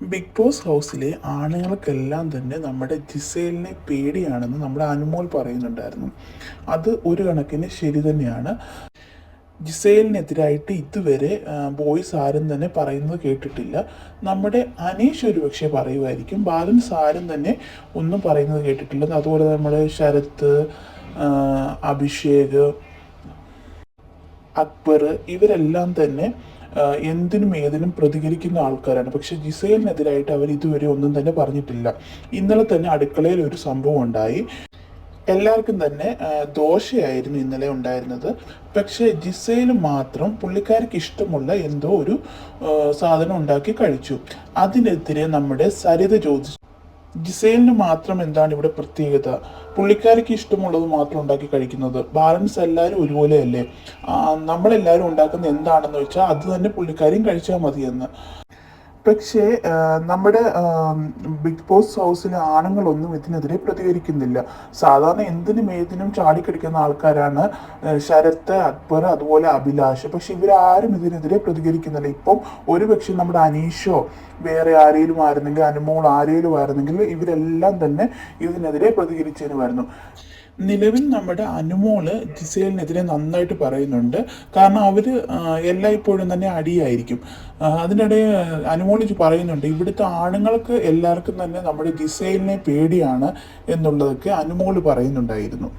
Big boss ഹൗസിലെ ആണുങ്ങൾക്കെല്ലാം തന്നെ നമ്മുടെ ജിസേലിനെ പേടിയാണെന്ന് നമ്മുടെ അനുമോൾ പറയുന്നുണ്ടായിരുന്നു. അത് ഒരു കണക്കിന് ശരി തന്നെയാണ്. ജിസേലിനെതിരായിട്ട് ഇതുവരെ ബോയ്സ് ആരും തന്നെ പറയുന്നത് കേട്ടിട്ടില്ല. നമ്മുടെ അനീഷ് ഒരു പക്ഷേ പറയുമായിരിക്കും. ബാലൻസ് ആരും തന്നെ ഒന്നും പറയുന്നത് കേട്ടിട്ടില്ല. അതുപോലെ നമ്മുടെ ശരത്ത് അഭിഷേക് അക്ബർ ഇവരെല്ലാം തന്നെ എന്തിനും ഏതിനും പ്രതികരിക്കുന്ന ആൾക്കാരാണ്. പക്ഷെ ജിസൈലിനെതിരായിട്ട് അവർ ഇതുവരെ ഒന്നും തന്നെ പറഞ്ഞിട്ടില്ല. ഇന്നലെ തന്നെ അടുക്കളയിൽ ഒരു സംഭവം ഉണ്ടായി. എല്ലാവർക്കും തന്നെ ദോശയായിരുന്നു ഇന്നലെ ഉണ്ടായിരുന്നത്. പക്ഷേ ജിസയിൽ മാത്രം പുള്ളിക്കാർക്ക് ഇഷ്ടമുള്ള എന്തോ ഒരു സാധനം ഉണ്ടാക്കി കഴിച്ചു. അതിനെതിരെ നമ്മുടെ സരിത ചോദിച്ചു ജിസൈലിന് മാത്രം എന്താണ് ഇവിടെ പ്രത്യേകത? പുള്ളിക്കാരിക്ക് ഇഷ്ടമുള്ളത് മാത്രം ഉണ്ടാക്കി കഴിക്കുന്നത്. ബാലൻസ് എല്ലാവരും ഒരുപോലെയല്ലേ? നമ്മളെല്ലാവരും ഉണ്ടാക്കുന്ന എന്താണെന്ന് വെച്ചാൽ അത് തന്നെ പുള്ളിക്കാരിയും കഴിച്ചാൽ മതിയെന്ന്. പക്ഷേ നമ്മുടെ ബിഗ് ബോസ് ഹൗസിലെ ആണുങ്ങളൊന്നും ഇതിനെതിരെ പ്രതികരിക്കുന്നില്ല. സാധാരണ എന്തിനും ഏതിനും ചാടിക്കടിക്കുന്ന ആൾക്കാരാണ് ശരത്ത് അക്ബർ അതുപോലെ അഭിലാഷ്. പക്ഷെ ഇവരാരും ഇതിനെതിരെ പ്രതികരിക്കുന്നില്ല. ഇപ്പം ഒരുപക്ഷെ നമ്മുടെ അനീഷോ വേറെ ആരെങ്കിലും ആയിരുന്നെങ്കിൽ അനുമോൾ ആരെങ്കിലും ആയിരുന്നെങ്കിൽ ഇവരെല്ലാം തന്നെ ഇതിനെതിരെ പ്രതികരിച്ചതിനുമായിരുന്നു നിലവിൽ നമ്മുടെ അനുമോൾ ജിസേലിനെതിരെ നന്നായിട്ട് പറയുന്നുണ്ട്. കാരണം അവർ എല്ലായ്പ്പോഴും തന്നെ അടിയായിരിക്കും. അതിനിടെ അനുമോൾ പറയുന്നുണ്ട് ഇവിടുത്തെ ആണുങ്ങൾക്ക് എല്ലാവർക്കും തന്നെ നമ്മുടെ ജിസേലിനെ പേടിയാണ് എന്നുള്ളതൊക്കെ അനുമോൾ പറയുന്നുണ്ടായിരുന്നു.